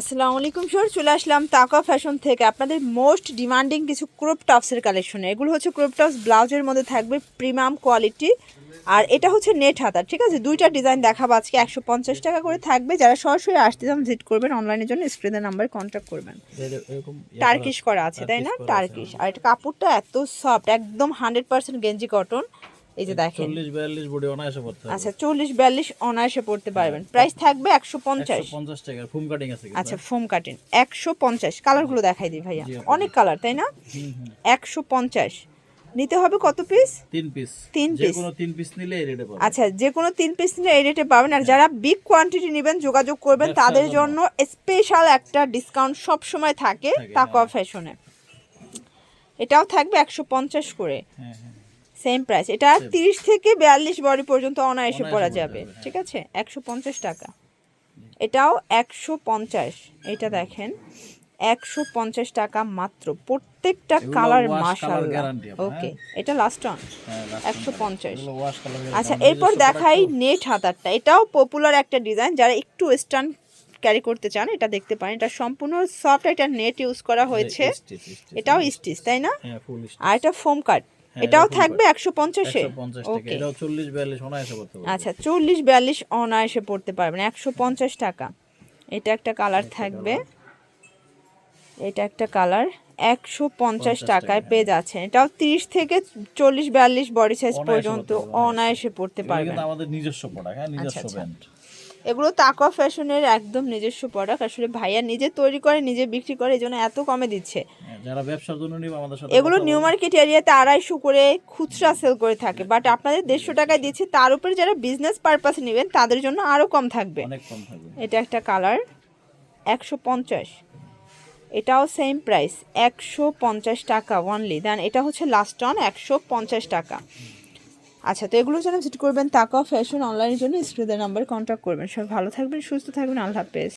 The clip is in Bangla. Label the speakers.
Speaker 1: আসসালামু আলাইকুম স্যার চলে আসলাম তাকা ফ্যাশন থেকে আপনাদের মোস্ট ডিমান্ডিং কিছু ক্রপ টপসের কালেকশনে এগুলো হচ্ছে ক্রপ টপস ব্লাউজের মধ্যে থাকবে প্রিমিয়াম কোয়ালিটি আর এটা হচ্ছে নেট হাতার ঠিক আছে? দুইটা ডিজাইন দেখাবো আজকে একশো পঞ্চাশ টাকা করে থাকবে। যারা সরাসরি আসতে চান ভিজিট করবেন অনলাইনের জন্য স্ক্রিনের নাম্বারে কন্ট্যাক্ট করবেন। টার্কিশ করা আছে তাই না? টার্কিশ আর এটা কাপড়টা এত সফট একদম হান্ড্রেড পার্সেন্ট গেঞ্জি কটন এই যে দেখেন।
Speaker 2: চল্লিশ বিয়াল্লিশ বডি অনায়াসে পড়তে
Speaker 1: আচ্ছা চল্লিশ বিয়াল্লিশ অনায়াসে পড়তে পারবেন। প্রাইস থাকবে একশো পঞ্চাশ।
Speaker 2: একশো পঞ্চাশ টাকা ফুম কাটিং আছে
Speaker 1: আচ্ছা ফোম কাটিং একশো পঞ্চাশ। কালারগুলো দেখাই দিই ভাইয়া। অনেক কালার তাই না?
Speaker 2: হুম, হুম।
Speaker 1: একশো পঞ্চাশ। নিতে হবে কত পিস
Speaker 2: তিন পিস
Speaker 1: তিন
Speaker 2: যে কোনো তিন পিস নিলে এই রেটে
Speaker 1: আচ্ছা যে কোনো তিন পিস নিলে এই রেটে পাবেন। আর যারা বিগ কোয়ান্টিটি নেবেন যোগাযোগ করবেন তাদের
Speaker 2: জন্য।
Speaker 1: স্পেশাল একটা ডিসকাউন্ট সব সময় থাকে
Speaker 2: থাকে,
Speaker 1: তাকওয়া
Speaker 2: হ্যাঁ।
Speaker 1: ফ্যাশনে এটাও থাকবে একশো পঞ্চাশ করে।
Speaker 2: হ্যাঁ হ্যাঁ।
Speaker 1: সেম প্রাইস এটা তিরিশ থেকে বিয়াল্লিশ বডি পর্যন্ত অনায়াসে পরা যাবে
Speaker 2: হ্যাঁ।
Speaker 1: ঠিক আছে? একশো পঞ্চাশ টাকা। এটাও একশো পঞ্চাশ এটা দেখেন। একশো পঞ্চাশ টাকা মাত্র। প্রত্যেকটা কালার
Speaker 2: আপা,
Speaker 1: ওকে
Speaker 2: হ্যাঁ?
Speaker 1: এটা লাস্ট অন
Speaker 2: হ্যাঁ,
Speaker 1: একশো পঞ্চাশ। আচ্ছা এরপর দেখাই নেট হাতারটা। এটাও পপুলার একটা ডিজাইন যারা একটু ওয়েস্টার্ন ক্যারি করতে চান এটা দেখতে পারেন। এটা সম্পূর্ণ সফট একটা নেট ইউজ করা হয়েছে।
Speaker 2: Stitch, stitch,
Speaker 1: এটাও স্টিচ তাই না?
Speaker 2: হ্যাঁ
Speaker 1: আর এটা ফোম কাট
Speaker 2: হ্যাঁ,
Speaker 1: এটাও থাকবে একশো পঞ্চাশে? ওকে। আচ্ছা চল্লিশ বিয়াল্লিশ অনায়াসে পড়তে পারবেন একশো পঞ্চাশ টাকা। এটা একটা কালার থাকবে। এটা একটা কালার একশো পঞ্চাশ টাকায়
Speaker 2: টাকা,
Speaker 1: পেয়ে যাচ্ছেন। এটাও তিরিশ থেকে চল্লিশ বিয়াল্লিশ বডি সাইজ পর্যন্ত অনায়াসে পড়তে পারবেন।
Speaker 2: আমাদের নিজস্ব প্রোডাক্ট হ্যাঁ নিজস্ব
Speaker 1: আচ্ছা।
Speaker 2: ব্র্যান্ড
Speaker 1: এগুলো তাকওয়া ফ্যাশনের একদম নিজস্ব প্রোডাক্ট আসলে ভাইয়া নিজে তৈরি করে নিজে বিক্রি করে এই জন্য এত কমে দিচ্ছে।
Speaker 2: যারা ব্যবসার জন্য নিবে আমাদের সাথে
Speaker 1: এগুলো নিউ মার্কেট এরিয়াতে আড়াইশো করে খুচরা সেল করে থাকে বাট আপনাদের দেড়শো টাকায় দিচ্ছে তার উপরে যারা বিজনেস পারপাসে নেবেন তাদের জন্য আরও কম থাকবে।
Speaker 2: অনেক কম থাকবে।
Speaker 1: এটা একটা কালার একশো পঞ্চাশ। এটাও সেম প্রাইস একশো পঞ্চাশ টাকা ওনলি দেন এটা হচ্ছে লাস্ট অন একশো পঞ্চাশ টাকা। আচ্ছা তো এগুলো যেন ভিজিট করবেন তাকাও ফ্যাশন অনলাইনের জন্য স্ক্রিনের নাম্বারে কন্ট্যাক্ট করবেন। সবাই ভালো থাকবেন সুস্থ থাকবেন আল্লাহ হাফেজ।